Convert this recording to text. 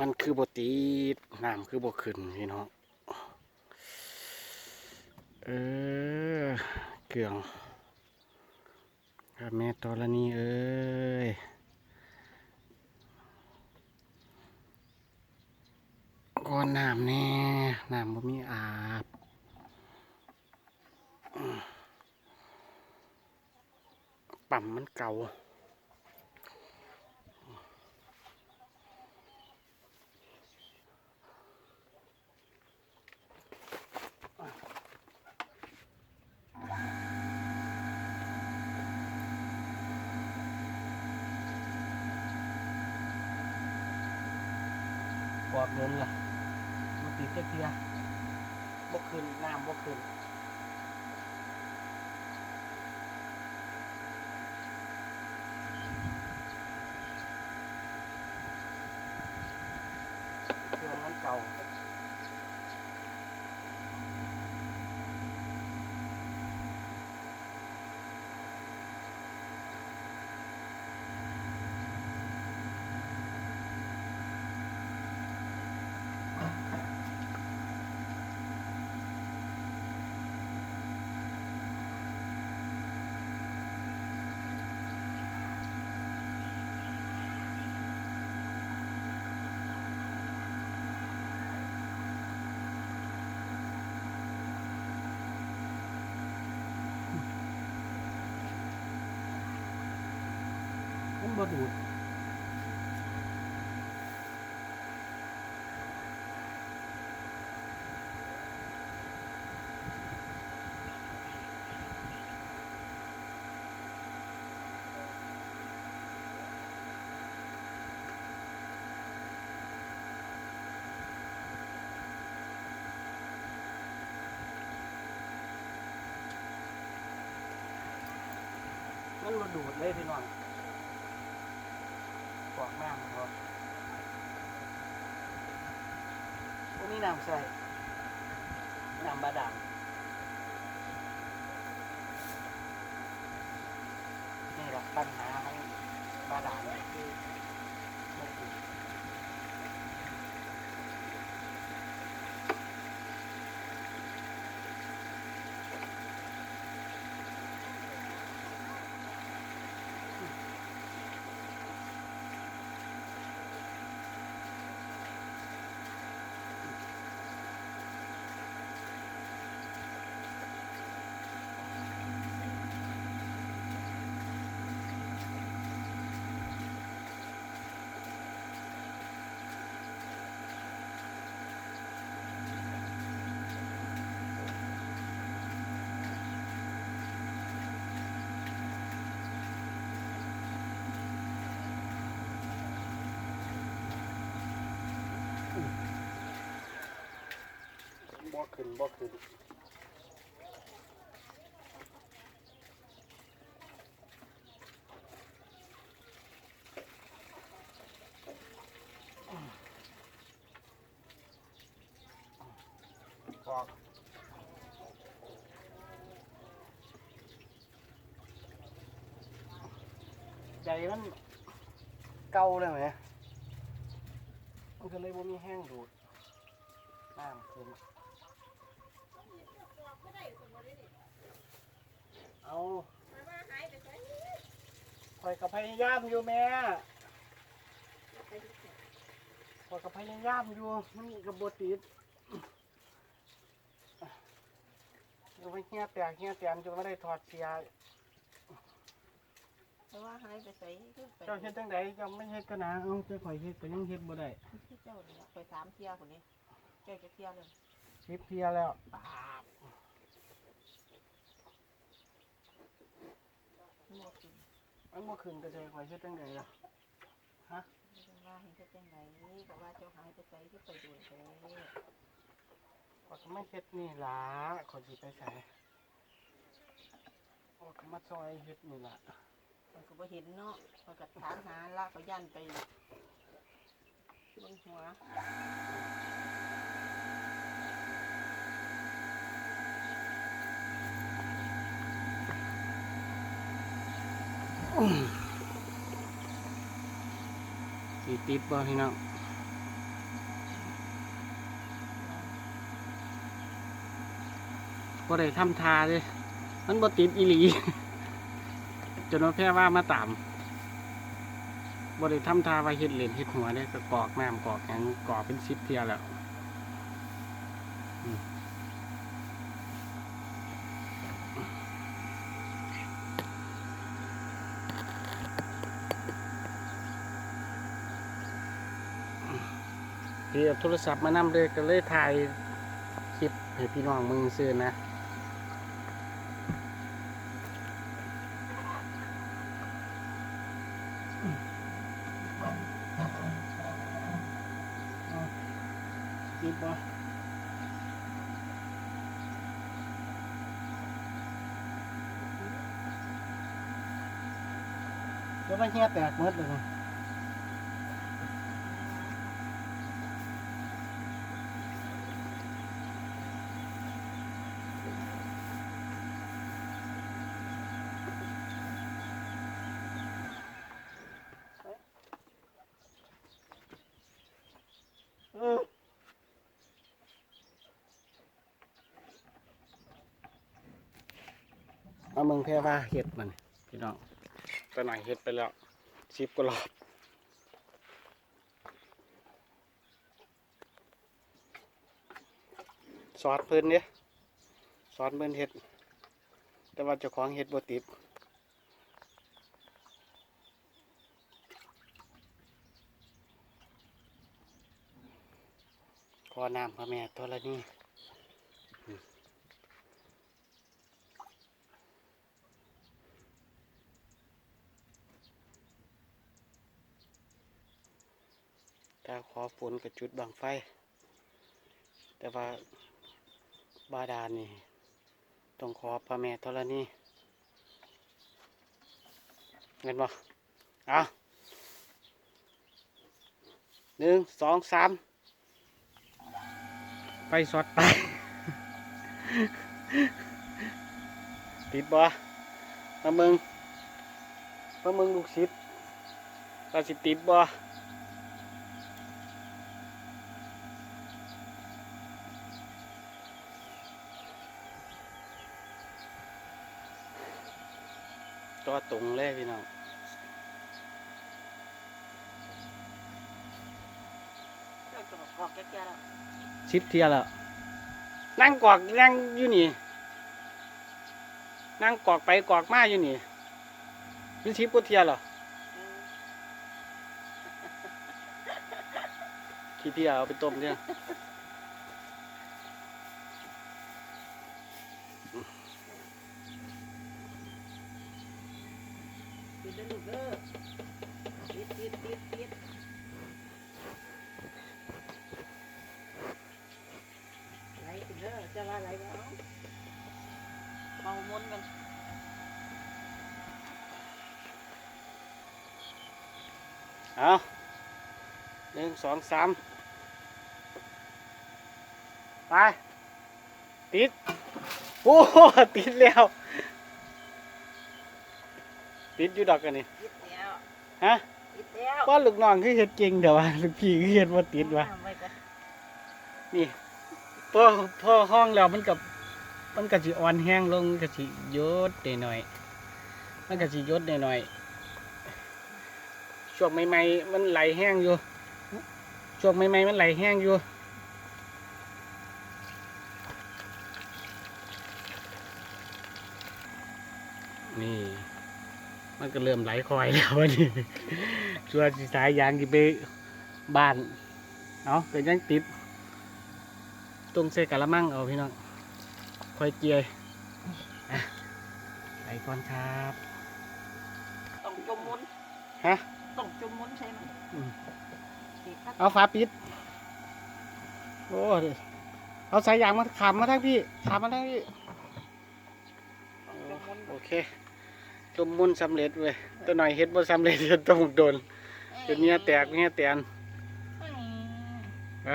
มันคือบตีดน้ำคือบขึ้นพี่น้องเออเกลืองครับแม่ตอละนี่เอ้ยก้อนน้ำแน่น้ำบ่มีอาบปั๊มมันเก่า อดเงินล่ะมาติดเทียบกคืนน้ำบกคืนเครื่องมันเก่า มันบ่ดูด มันบ่ดูดเลยพี่น้องกวากน้ำเขาพวก นี่น้ำใส่น้ำบาดาลนี่แหละปัญหาของบาดาลคือ บ่ขึ้นบ่ขึ้นกอกใจมันเก่าเลยไหมมันก็เลยบ่มีแห้งดูดน้ำขึ้น เอาคอยกับพยายามอยู่แม่คอยกับพยายามอยู่มันกับบติดอยู่ไปเฮียแตกเฮียแตนจนไม่ได้ถอดเสียเพราะว่าหายไปใส่ขึ้นไปเจ้าเฮ็ดจังไดเจ้าไม่เฮ็ดก็นะเอาเจ้าข่อยเฮ็ดก็ยังเฮ็ดบ่ได้ที่เจ้านี่ล่ะไปสามเที่ยวคนนี้เจ้าจะเที่ยวเลยสิบเพียแล้วปาบ หมดกินมันบ่ขึ้นก็จะข่อยเฮ็ดจังไดล่ะไม่ต้องว่าเห็นจะเป็นไงก็ว่าเจ้าหายไปใส่ขึ้นไปดูเลยข่อยก็ไม่เฮ็ดนี่ล่ะข่อยสิไปใส่ข่อยก็มาซอยเฮ็ดนี่ล่ะมันก็บ่เห็นเนาะมันก็ถามหาละก็ยันไปบนหัว สีติดบ่พี่น้องบ่ได้ทำทาเลย มันบ่ติดอีหลี จนว่าแพ่ว่ามาตามบ่ได้ทำทาว่เห็ดเหรียเห็ดหัวเนี่ยก็กอกม่ำกอกอย่างกอกเป็นสิปเทียแล้ว พี่เอาโทรศัพท์มานำเลยก็เลยถ่ายคลิปให้พี่น้องมึงซื้อนะติดบ่เดี๋ยวมันเหี้ยแตกหมดเลย เอามึงแพ้ว่าเห็ดมันพี่น้องตอนหน่อยเห็ดไปแล้วสิบกรอบสอดพิ่นเนี่ยสอดพิ่นเห็ด แต่ว่าเจ้าของเห็ดบติดขอน้ำพระแม่ตัวละ นี่ถ้าขอฝนกับจุดบังไฟ แต่ว่าบาดาลนี่ต้องขอพระแม่ธรณีเงินบ่เอาหนึ่งสองสามไปสอดไปติดบ่มามึงมามึงลูกศิษย์ว่าสิติดบ่ ตัวตรงเลยพี่น้องเลิกจะบอกบอกแก่ๆแล้วชิปเทียแล้วนั่งกอกนั่งอยู่นี่ นั่งกอกไปกอกมาอยู่นี่วิชิปกูเทียเหรอเออขี้เทียเอาไปต้มเนี่ย ติดเด้อลู กเด้อติดติดติดติดไหลติดเด้อจะว่าไหลบ่เอาเมามนกันเอาหนึ่งสองสามไป ติด โอ้ ติดแล้ว ติดอยู่ดอกกันนี่ติดแล้วฮะติดแล้วก้อนลูกน้องคือเห็ดเก่งเดี๋ยวว่าลูกพี่คือเห็ดว่าติดวะเอาไว้ก่อนนี่พอพอห้องแล้วมันกับมันก็สิอ่อนแห้งลงก็สิยดหน่อยๆมันก็สิยดหน่อยๆช่วงใหม่ๆมันไหลแห้งอยู่ช่วงใหม่ๆมันไหลแห้งอยู่นี่ มันก็เริ่มไหลคอยแล้ววันนี้ส่วนสิสายยางที่ไปบ้านเอาก็ยังติดตรงเซกะละมังเอาพี่น้องคอยเกียร์อะไปก่อนครับ ต้องจมมุนฮะต้องจมมุนใช่ไหมอืมติดครับเอาฝาปิด โอ้เดี๋ยวเอาสายยางมาขามมาทั้งพี่ขามมาทั้งพี่ต้องจมมุนโอเค จมมุนสำเร็จเว้ยตัวหน่อยเฮ็ดบ่สำเร็จเดี๋ยวต้องโดนเดี๋ยวเนี้ยแตกเนี้ยแตนอืมไป